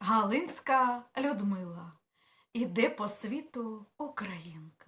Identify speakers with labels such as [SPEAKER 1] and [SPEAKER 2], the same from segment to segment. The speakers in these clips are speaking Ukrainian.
[SPEAKER 1] Галинська Людмила. Іде по світу Українка,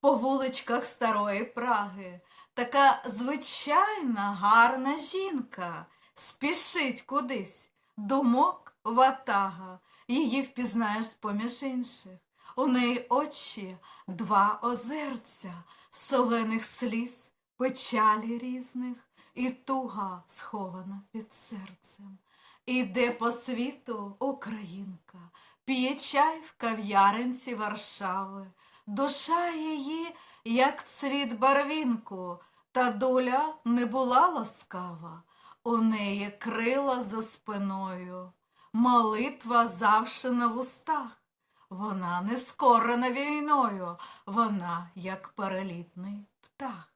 [SPEAKER 1] по вуличках старої Праги, така звичайна гарна жінка, спішить кудись, думок ватага, її впізнаєш з-поміж інших. У неї очі два озерця, солених сліз, печалі різних, і туга схована під серцем. Іде по світу українка, п'є чай в кав'яринці Варшави, душа її, як цвіт барвінку, та доля не була ласкава, у неї крила за спиною, молитва завше на вустах. Вона не скорена війною, вона, як перелітний птах.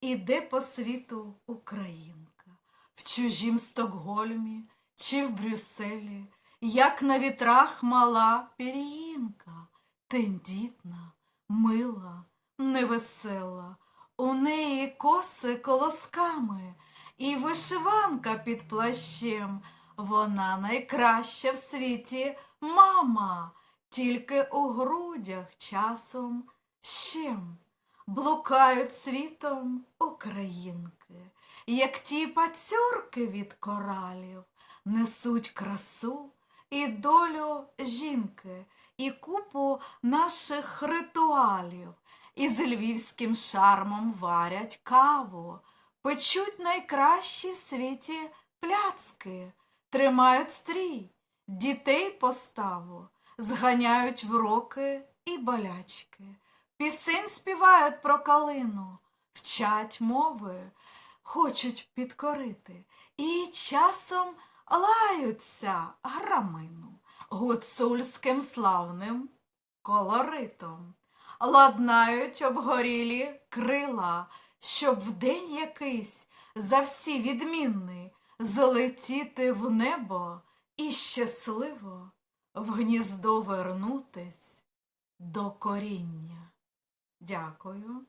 [SPEAKER 1] Іде по світу українка, в чужім Стокгольмі чи в Брюсселі, як на вітрах мала пір'їнка, тендітна, мила, невесела, у неї коси колосками. І вишиванка під плащем. Вона найкраща в світі мама, тільки у грудях часом щем. Блукають світом українки, як ті пацюрки від коралів, несуть красу і долю жінки, і купу наших ритуалів, і з львівським шармом варять каву, печуть найкращі в світі пляцки, тримають стрій, дітей поставу, зганяють в роки і болячки. Пісень співають про калину, вчать мови, хочуть підкорити, і часом лаються грамину гуцульським славним колоритом, ладнають обгорілі крила, щоб в день якийсь за всі відмінний злетіти в небо і щасливо в гніздо вернутись до коріння. Дякую.